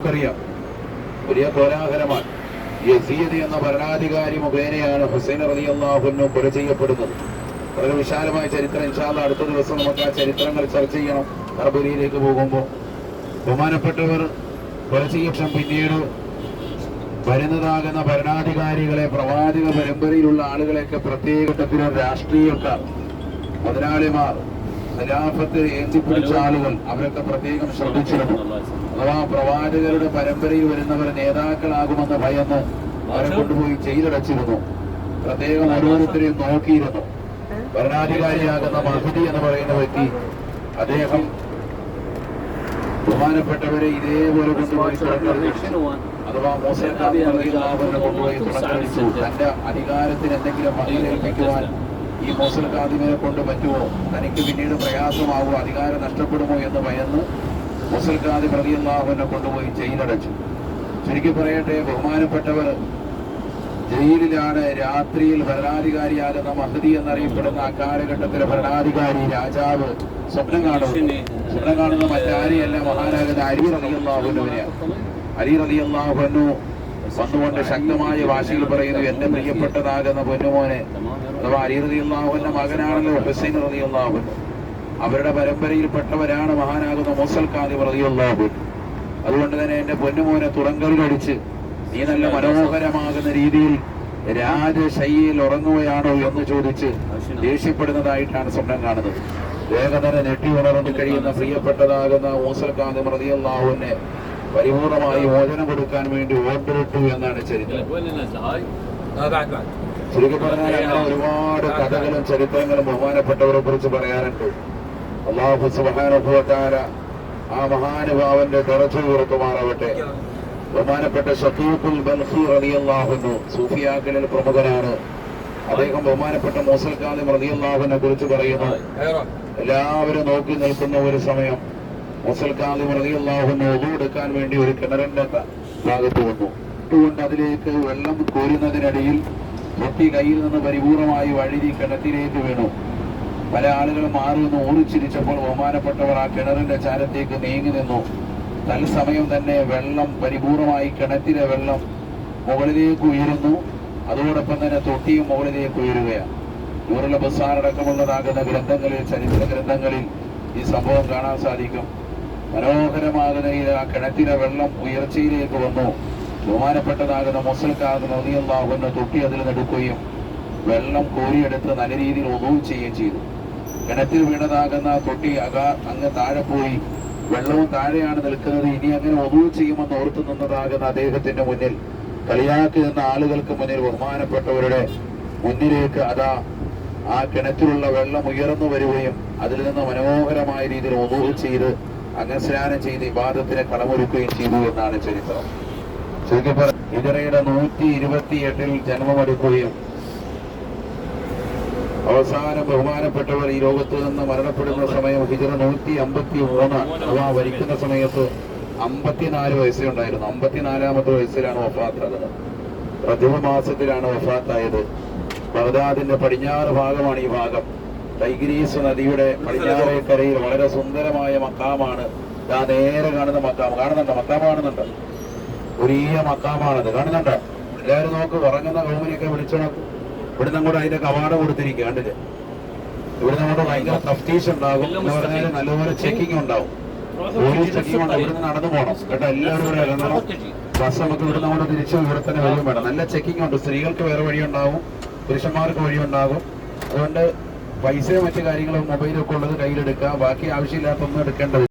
നമുക്കറിയാം. വലിയ കോലാഹലമാണ്. യസീദ് എന്ന ഭരണാധികാരി മുഖേനയാണ് ഹുസൈൻ റലി കൊല ചെയ്യപ്പെടുന്നത്. വളരെ വിശാലമായ ചരിത്രം. ഇൻഷാല്ല അടുത്ത ദിവസം നമുക്ക് ആ ചരിത്രങ്ങൾ ചർച്ച ചെയ്യണം. അറബുലിയിലേക്ക് പോകുമ്പോൾ. ബഹുമാനപ്പെട്ടവർ കൊല ചെയ്യപ്പെടും പിന്നീട് വരുന്നതാകുന്ന ഭരണാധികാരികളെ പ്രവാചക പരമ്പരയിലുള്ള ആളുകളെയൊക്കെ പ്രത്യേക ഘട്ടത്തിലും രാഷ്ട്രീയക്കാർ മുതലാളിമാർ ഖിലാഫത്ത് ഏന്തിപ്പിടിച്ച ആളുകൾ അവരൊക്കെ പ്രത്യേകം ശ്രദ്ധിച്ചിരുന്നു. അഥവാ പ്രവാചകരുടെ പരമ്പരയിൽ വരുന്നവർ നേതാക്കളാകുമെന്ന് ഭയന്ന് അവരെ കൊണ്ടുപോയി ജയിലടച്ചിരുന്നു. പ്രത്യേകം ഓരോരുത്തരെയും നോക്കിയിരുന്നു. ഭരണാധികാരിയാകുന്ന മഹദി എന്ന് പറയുന്ന വ്യക്തി അദ്ദേഹം ബഹുമാനപ്പെട്ടവരെ ഇതേപോലെ കൊണ്ടുപോയി അഥവാ മോശം കൊണ്ടുപോയി തന്റെ അധികാരത്തിന് എന്തെങ്കിലും മങ്ങലേൽപ്പിക്കുവാൻ ഈ മൂസൽ ഖാദിമിനെ കൊണ്ട് പറ്റുമോ? തനിക്ക് പിന്നീട് പ്രയാസമാവോ അധികാരം നഷ്ടപ്പെടുമോ എന്ന് ഭയന്ന് മുസൽ ഖാദി റളിയല്ലാഹുവിനെ കൊണ്ടുപോയി ജയിലടച്ചു. ചുരുക്കി പറയട്ടെ ബഹുമാനപ്പെട്ടവർ ജയിലിലാണ് രാത്രിയിൽ ഭരണാധികാരിയാകുന്ന മഹദി എന്നറിയപ്പെടുന്ന ആ കാലഘട്ടത്തിലെ ഭരണാധികാരി രാജാവ് സ്വപ്നം കാണുന്നു. സ്വപ്നം കാണുന്ന മറ്റാരെയല്ല മഹാനാകുന്ന അരി റളിയല്ലാഹുവിനെയാണ് അരി റളിയല്ലാഹുവിനു വന്നുകൊണ്ട് ശക്തമായ വാശികൾ പറയുന്നു എന്റെ പ്രിയപ്പെട്ടതാകുന്ന പൊന്നുമോനെ അഥവാ അലി മകനാണല്ലോ ഹുസൈൻ ഹൃദയുള്ള അവരുടെ പരമ്പരയിൽപ്പെട്ടവരാണ് മഹാനാകുന്ന മുസൽ ഖാദിം റളിയല്ലാഹു അതുകൊണ്ട് തന്നെ എന്റെ പൊന്നുമോനെ തുറങ്കലിലടിച്ച് നീ നല്ല മനോഹരമാകുന്ന രീതിയിൽ രാജശൈലിയിൽ ഉറങ്ങുകയാണോ എന്ന് ചോദിച്ച് ദേഷ്യപ്പെടുന്നതായിട്ടാണ് സ്വപ്നം കാണുന്നത്. വേഗം തന്നെ നെട്ടി ഉണർന്നു കഴിയുന്ന പ്രിയപ്പെട്ടതാകുന്ന മൂസൽ ഖാദിം റളിയല്ലാഹുവിനെ പരിപൂർണമായി മോചനം കൊടുക്കാൻ വേണ്ടി വോട്ടെടുത്തു എന്നാണ് ചരിത്രം. ചുരുക്കി പറഞ്ഞാൽ അങ്ങനെ ഒരുപാട് കഥകളും ചരിത്രങ്ങളും ബഹുമാനപ്പെട്ടവരെ കുറിച്ച് പറയാറുണ്ട്. അള്ളാഹു സുബാനുഭവത്താര ആ മഹാനുഭാവന്റെ തറച്ചു ഉയർത്തുമാറാവട്ടെ ബഹുമാനപ്പെട്ട ഷഫീഖുൽ ബൽഖി റബിയാഹുന്നു സൂഫിയാക്കളിൽ പ്രമുഖനാണ്. അദ്ദേഹം ബഹുമാനപ്പെട്ട മൂസൽ റളിയല്ലാഹുവിനെ കുറിച്ച് പറയുന്നു. എല്ലാവരും നോക്കി നിൽക്കുന്ന ഒരു സമയം. മൂസൽ ഖാദിം റളിയല്ലാഹുവിന് ഒതു എടുക്കാൻ വേണ്ടി ഒരു കിണറിന്റെ ഭാഗത്ത് വന്നു. ഇട്ടുകൊണ്ട് അതിലേക്ക് വെള്ളം കോരുന്നതിനിടയിൽ തൊട്ടി കയ്യിൽ നിന്ന് പരിപൂർണമായി വഴുതി കിണറ്റിലേക്ക് വീണു. പല ആളുകളും മാറി നിന്ന് ഓടിച്ചിരിച്ചപ്പോൾ ബഹുമാനപ്പെട്ടവർ ആ കിണറിന്റെ ചാരത്തേക്ക് നീങ്ങി നിന്നു. തത്സമയം തന്നെ വെള്ളം പരിപൂർണമായി കിണറ്റിലെ വെള്ളം മുകളിലേക്ക് ഉയരുന്നു. അതോടൊപ്പം തന്നെ തൊട്ടിയും മുകളിലേക്ക് ഉയരുകയാണ്. നൂറുല ബസാറടക്കമുള്ളതാകുന്ന ഗ്രന്ഥങ്ങളിൽ ചരിത്ര ഗ്രന്ഥങ്ങളിൽ ഈ സംഭവം കാണാൻ സാധിക്കും. മനോഹരമാകുന്ന ആ കിണറ്റിലെ വെള്ളം ഉയർച്ചയിലേക്ക് വന്നു. ബഹുമാനപ്പെട്ടതാകുന്ന മുസൽക്കാകുന്ന നദിയല്ലാവുന്ന തൊട്ടി അതിൽ നിന്നെടുക്കുകയും വെള്ളം കോരിയെടുത്ത് നല്ല രീതിയിൽ ഒതുവും ചെയ്യുകയും ചെയ്തു. കിണറ്റിൽ വീണതാകുന്ന തൊട്ടി അക അങ്ങ് താഴെ പോയി. വെള്ളവും താഴെയാണ് നിൽക്കുന്നത്. ഇനി അങ്ങനെ ഒതുവ് ചെയ്യുമെന്ന് ഓർത്തു നിന്നതാകുന്ന അദ്ദേഹത്തിന്റെ മുന്നിൽ കളിയാക്കി നിന്ന ആളുകൾക്ക് മുന്നിൽ ബഹുമാനപ്പെട്ടവരുടെ മുന്നിലേക്ക് അതാ ആ കിണറ്റിലുള്ള വെള്ളം ഉയർന്നു വരികയും അതിൽ നിന്ന് മനോഹരമായ രീതിയിൽ ഒതുവ് ചെയ്ത് അങ്ങ് സ്നാനം ചെയ്ത് വിവാദത്തിന് കളമൊരുക്കുകയും ചെയ്തു എന്നാണ് ചരിത്രം. ചുരുക്കി പറഞ്ഞിടെ നൂറ്റി ഇരുപത്തി എട്ടിൽ ജന്മമെടുക്കുകയും അവസാനം ബഹുമാനപ്പെട്ടവർ ഈ ലോകത്ത് നിന്ന് മരണപ്പെടുന്ന സമയം ഹിജറ നൂറ്റി അമ്പത്തി മൂന്ന് അഥവാ വരിക്കുന്ന സമയത്ത് അമ്പത്തിനാല് വയസ്സേ ഉണ്ടായിരുന്നു അമ്പത്തിനാലാമത്തെ വയസ്സിലാണ് വഫാത്തായത് പ്രഥമ മാസത്തിലാണ് വഫാത്തായത്. ബഗ്ദാദിന്റെ പടിഞ്ഞാറ് ഭാഗമാണ് ഈ ഭാഗം. ടൈഗ്രീസ് നദിയുടെ പടിഞ്ഞാറേ കരയിൽ വളരെ സുന്ദരമായ മക്കാമാണ്. ഞാൻ നേരെ കാണുന്ന മക്കാം. കാണുന്നുണ്ട്? മക്കാം കാണുന്നുണ്ട്? വലിയ മക്കാമാണത് കാണുന്നുണ്ട്? എല്ലാവരും നോക്ക്. ഉറങ്ങുന്ന കൗമിനൊക്കെ വിളിച്ചണം. ഇവിടുന്ന് അങ്ങോട്ട് അതിന്റെ കവാടം കൊടുത്തിരിക്കുക കണ്ടില്ലേ? ഇവിടുന്ന് അങ്ങോട്ട് ഭയങ്കര തഫ്തീഷ് ഉണ്ടാകും. എന്ന് പറഞ്ഞാൽ നല്ലപോലെ ചെക്കിംഗ് ഉണ്ടാവും. പോലീസ് ചെക്കിംഗ് ഉണ്ട് ഇവിടുന്ന് നടന്നു പോകണം കേട്ടോ? എല്ലാവരും ഇവിടെ ഇറങ്ങണം. ബസ് നമുക്ക് ഇവിടുന്ന് അങ്ങോട്ട് തിരിച്ച് ഇവിടെ തന്നെ വരും വേണം. നല്ല ചെക്കിംഗ് ഉണ്ട്. സ്ത്രീകൾക്ക് വേറെ വഴിയുണ്ടാവും. പുരുഷന്മാർക്ക് വഴിയുണ്ടാകും. അതുകൊണ്ട് പൈസയും മറ്റു കാര്യങ്ങളും മൊബൈലൊക്കെ ഉള്ളത് കയ്യിലെടുക്കുക ബാക്കി ആവശ്യമില്ലാത്തൊന്നും എടുക്കേണ്ടത്